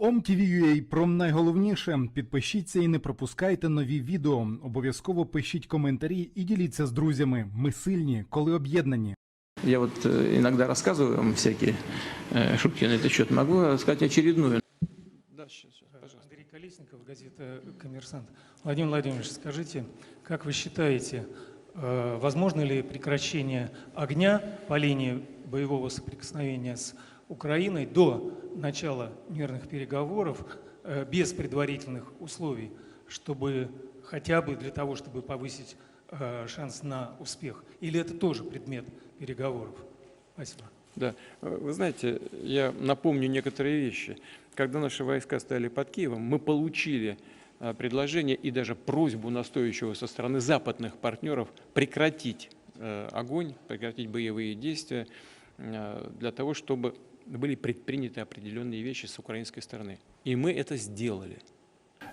OMTV.ua про найголовніше. Підпишіться і не пропускайте нові відео. Обов'язково пишіть коментарі і діліться з друзями. Ми сильні, коли об'єднані. Я вот э, иногда рассказываю вам всякие э, шутки на этот счет. Могу рассказать очередную. Да, сейчас, сейчас, пожалуйста. Андрей Колесников, газета «Коммерсант». Владимир Владимирович, скажите, как вы считаете, э, возможно ли прекращение огня по линии боевого соприкосновения с Украиной до начала мирных переговоров э, без предварительных условий, чтобы хотя бы для того, чтобы повысить э, шанс на успех? Или это тоже предмет переговоров? Спасибо. Да, вы знаете, я напомню некоторые вещи. Когда наши войска стояли под Киевом, мы получили э, предложение и даже просьбу настойчивую со стороны западных партнеров прекратить огонь, прекратить боевые действия для того, чтобы были предприняты определенные вещи с украинской стороны. И мы это сделали.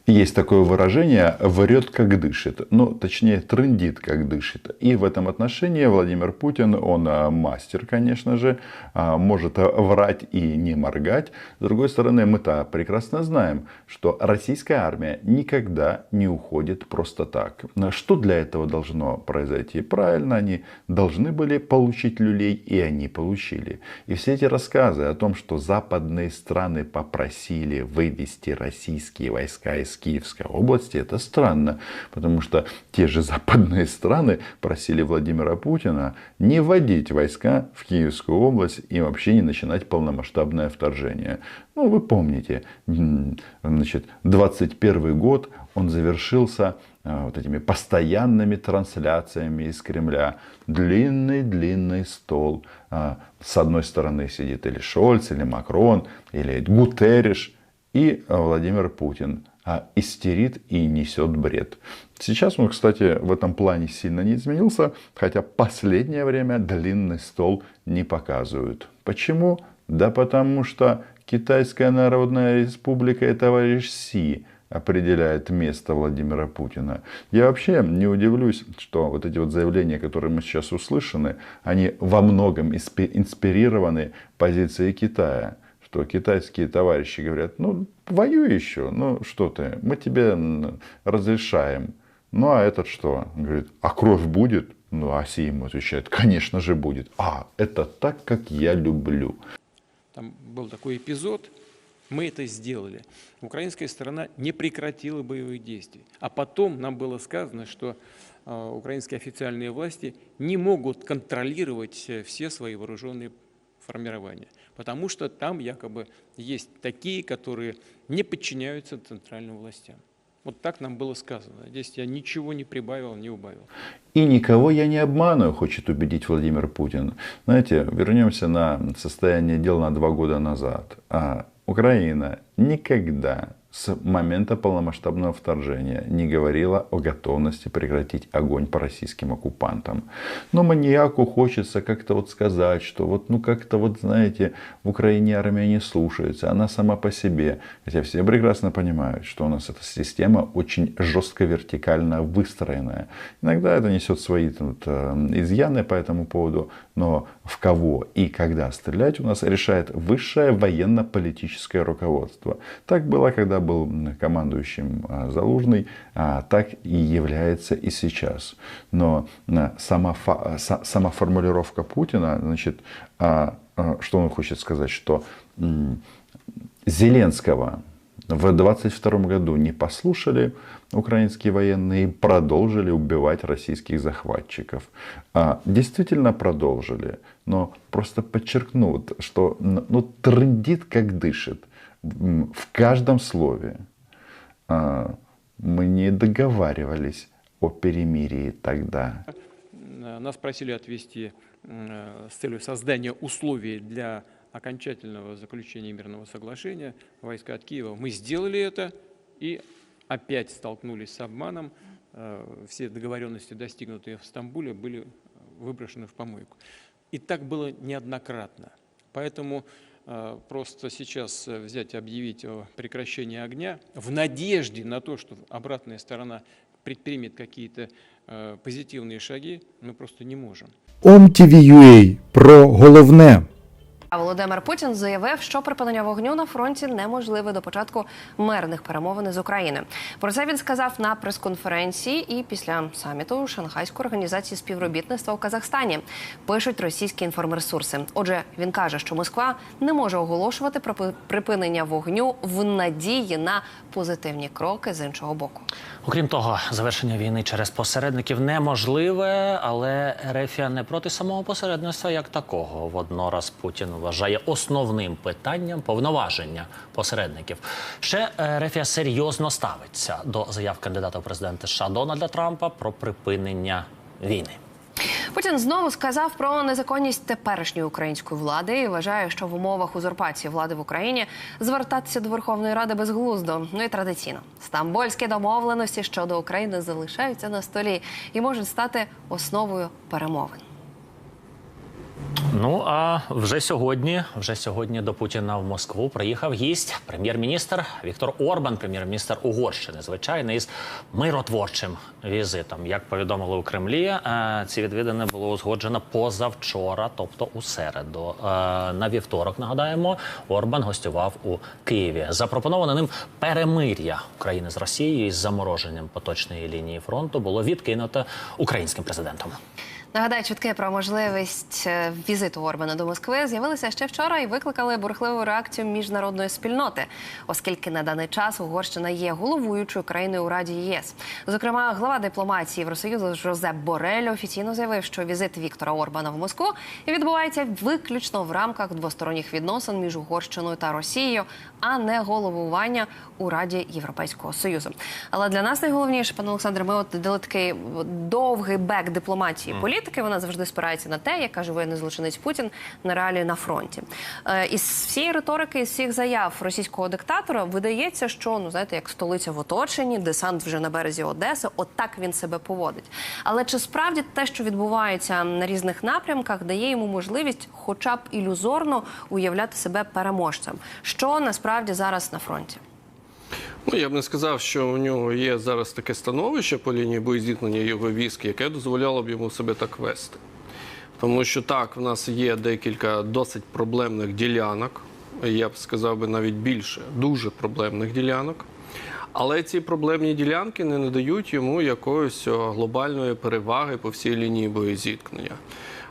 Есть такое выражение «врет, как дышит». Ну, точнее, трындит, как дышит. И в этом отношении Владимир Путин, он а, мастер, конечно же, а, может а, врать и не моргать. С другой стороны, мы-то прекрасно знаем, что российская армия никогда не уходит просто так. Что для этого должно произойти? Правильно, они должны были получить люлей, и они получили. И все эти рассказы о том, что западные страны попросили вывести российские войска из Киевской области, это странно, потому что те же западные страны просили Владимира Путина не вводить войска в Киевскую область и вообще не начинать полномасштабное вторжение. Ну, вы помните, значит, 21 год, он завершился а, вот этими постоянными трансляциями из Кремля. Длинный-длинный стол. А, С одной стороны сидит или Шольц, или Макрон, или Гутерриш, и Владимир Путин истерит и несет бред. Сейчас он, кстати, в этом плане сильно не изменился, хотя последнее время длинный стол не показывают. Почему? Да потому что Китайская Народная Республика и товарищ Си определяет место Владимира Путина. Я вообще не удивлюсь, что вот эти вот заявления, которые мы сейчас услышаны, они во многом инспи- инспирированы позицией Китая что китайские товарищи говорят, ну, воюй еще, ну, что ты, мы тебе разрешаем. Ну, а этот что? Он говорит, а кровь будет? Ну, а Си ему отвечает, конечно же будет. А, это так, как я люблю. Там был такой эпизод, мы это сделали. Украинская сторона не прекратила боевых действий. А потом нам было сказано, что э, украинские официальные власти не могут контролировать э, все свои вооруженные формирования, потому что там якобы есть такие, которые не подчиняются центральным властям. Вот так нам было сказано. Здесь я ничего не прибавил, не убавил. И никого я не обманываю, хочет убедить Владимир Путин. Знаете, вернемся на состояние дел на два года назад. А Украина никогда с момента полномасштабного вторжения не говорила о готовности прекратить огонь по российским оккупантам. Но маньяку хочется как-то вот сказать, что вот, ну как-то вот, знаете, в Украине армия не слушается, она сама по себе. Хотя все прекрасно понимают, что у нас эта система очень жестко вертикально выстроенная. Иногда это несет свои тут, э, изъяны по этому поводу, но в кого и когда стрелять у нас решает высшее военно-политическое руководство. Так было, когда был командующим а, Залужный, а, так и является и сейчас. Но а, сама, сама формулировка Путина, значит, что он хочет сказать, что Зеленского в 22 году не послушали украинские военные и продолжили убивать российских захватчиков. А, действительно продолжили, но просто подчеркну, вот, что ну, трындит как дышит в каждом слове. А, мы не договаривались о перемирии тогда. Э, Нас просили отвести э, с целью создания условий для окончательного заключения мирного соглашения войска от Киева. Мы сделали это и опять столкнулись с обманом. Э, Все договоренности, достигнутые в Стамбуле, были выброшены в помойку. И так было неоднократно. Поэтому просто сейчас э, взять и объявить о прекращении огня в надежде на то, что обратная сторона предпримет какие-то э, позитивные шаги, мы просто не можем. OMTV.ua про головне. А Володимир Путін заявив, що припинення вогню на фронті неможливе до початку мирних перемовин з України. Про це він сказав на прес-конференції і після саміту Шанхайської організації співробітництва у Казахстані. Пишуть російські інформресурси. Отже, він каже, що Москва не може оголошувати про припинення вогню в надії на позитивні кроки з іншого боку. Окрім того, завершення війни через посередників неможливе, але Ерефія не проти самого посередництва як такого. Воднораз Путін вважає основним питанням повноваження посередників. Ще Ерефія серйозно ставиться до заяв кандидата в президенти США Дональда Трампа про припинення війни. Путін знову сказав про незаконність теперішньої української влади і вважає, що в умовах узурпації влади в Україні звертатися до Верховної Ради безглуздо. Ну і традиційно стамбульські домовленості щодо України залишаються на столі і можуть стати основою перемовин. Ну а вже сьогодні, вже сьогодні до Путіна в Москву приїхав гість, прем'єр-міністр Віктор Орбан, прем'єр-міністр Угорщини, звичайно, із миротворчим візитом. Як повідомили у Кремлі, е, ці відвідини було узгоджено позавчора, тобто у середу. Е, На вівторок нагадаємо, Орбан гостював у Києві. Запропоноване ним перемир'я України з Росією із замороженням поточної лінії фронту було відкинуто українським президентом. Нагадаю, чутки про можливість е, візиту Орбана до Москви з'явилися ще вчора і викликали бурхливу реакцію міжнародної спільноти, оскільки на даний час Угорщина є головуючою країною у Раді ЄС. Зокрема, глава дипломатії Євросоюзу Жозеп Борель офіційно заявив, що візит Віктора Орбана в Москву відбувається виключно в рамках двосторонніх відносин між Угорщиною та Росією, а не головування у Раді Європейського Союзу. Але для нас найголовніше, пане Олександре, ми от дали такий довгий бек дипломатії політики. Вона завжди спирається на те, як каже воєнний злочинець Путін на реалії на фронті. Е, із всієї риторики, із всіх заяв російського диктатора видається, що ну знаєте, як столиця в оточенні, десант вже на березі Одеси. Отак він себе поводить. Але чи справді те, що відбувається на різних напрямках, дає йому можливість, хоча б ілюзорно, уявляти себе переможцем? Що насправді зараз на фронті? Ну, я б не сказав, що у нього є зараз таке становище по лінії боєзіткнення його військ, яке дозволяло б йому себе так вести. Тому що так, в нас є декілька досить проблемних ділянок, я б сказав би навіть більше, дуже проблемних ділянок. Але ці проблемні ділянки не надають йому якоїсь глобальної переваги по всій лінії боєзіткнення.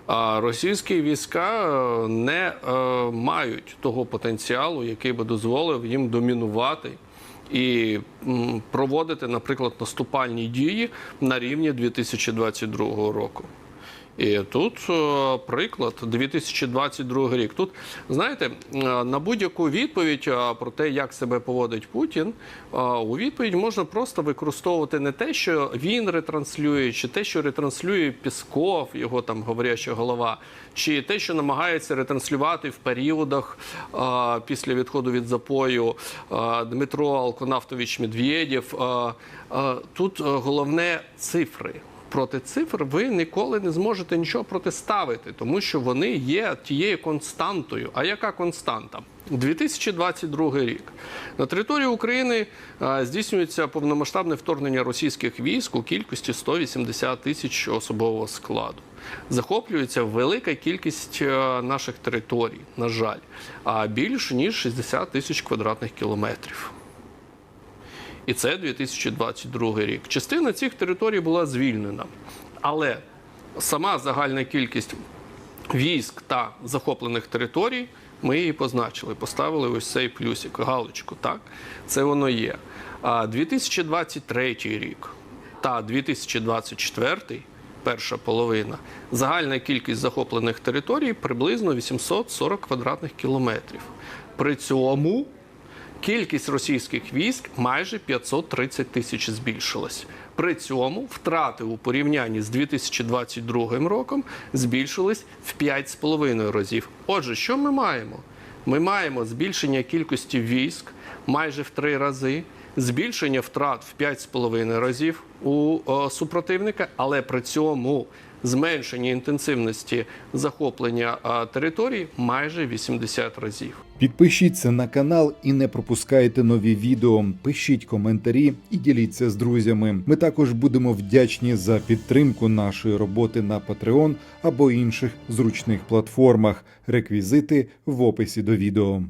А російські війська е, не е, мають того потенціалу, який би дозволив їм домінувати і проводити, наприклад, наступальні дії на рівні 2022 року. І тут е, приклад 2022 рік. Тут знаєте, е, на будь-яку відповідь е, про те, як себе поводить Путін, у відповідь можна просто використовувати не те, що він ретранслює, чи те, що ретранслює Пісков, його там говоряща голова, чи те, що намагається ретранслювати в періодах після відходу від запою Дмитро Алконафтович Медведєв. Тут головне цифри проти цифр ви ніколи не зможете нічого протиставити, тому що вони є тією константою. А яка константа? 2022 рік на території України е, здійснюється повномасштабне вторгнення російських військ у кількості 180 тисяч особового складу. Захоплюється велика кількість е, наших територій, на жаль, а більш ніж 60 тисяч квадратних кілометрів. І це 2022 рік. Частина цих територій була звільнена, але сама загальна кількість військ та захоплених територій ми її позначили, поставили ось цей плюсик, галочку. Так, це воно є. А 2023 рік та 2024, перша половина, загальна кількість захоплених територій приблизно 840 квадратних кілометрів. При цьому Кількість російських військ майже 530 тисяч збільшилась. При цьому втрати у порівнянні з 2022 роком збільшились в 5,5 разів. Отже, що ми маємо? Ми маємо збільшення кількості військ майже в три рази, збільшення втрат в 5,5 разів у о, супротивника, але при цьому зменшення інтенсивності захоплення територій майже 80 разів. Підпишіться на канал і не пропускайте нові відео. Пишіть коментарі і діліться з друзями. Ми також будемо вдячні за підтримку нашої роботи на Patreon або інших зручних платформах. Реквізити в описі до відео.